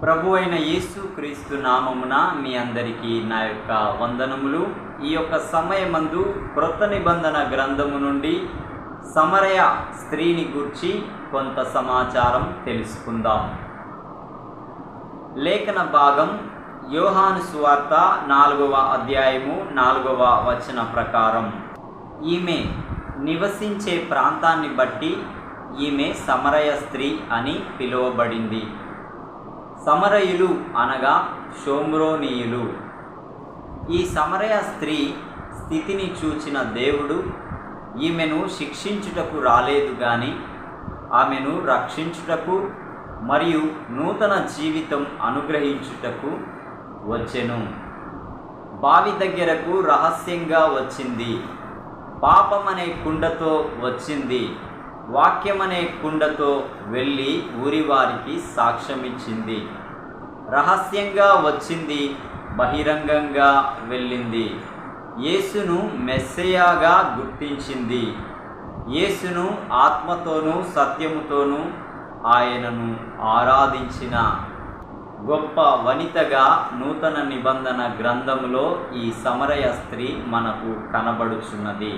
ప్రభు అయిన యేసు క్రీస్తు నామమున మీ అందరికీ నా యొక్క వందనములు. ఈ యొక్క సమయమందు క్రొత్త నిబంధన గ్రంథము నుండి సమరయ స్త్రీని గూర్చి కొంత సమాచారం తెలుసుకుందాం. లేఖన భాగం యోహాను సువార్త నాలుగవ అధ్యాయము నాలుగవ వచన ప్రకారం. ఈమె నివసించే ప్రాంతాన్ని బట్టి ఈమె సమరయ స్త్రీ అని పిలువబడింది. సమరయులు అనగా షోమ్రోనీయులు. ఈ సమరయ స్త్రీ స్థితిని చూచిన దేవుడు ఈమెను శిక్షించుటకు రాలేదు కానీ ఆమెను రక్షించుటకు మరియు నూతన జీవితం అనుగ్రహించుటకు వచ్చెను. బావి దగ్గరకు రహస్యంగా వచ్చింది. పాపమనే కుండతో వచ్చింది. వాక్యమనే కుండతో వెళ్ళి ఊరివారికి సాక్ష్యమిచ్చింది. రహస్యంగా వచ్చింది బహిరంగంగా వెళ్ళింది. యేసును మెస్సయాగా గుర్తించింది. యేసును ఆత్మతోనూ సత్యముతోనూ ఆయనను ఆరాధించిన గొప్ప వనితగా నూతన నిబంధన గ్రంథములో ఈ సమరయ స్త్రీ మనకు కనబడుచున్నది.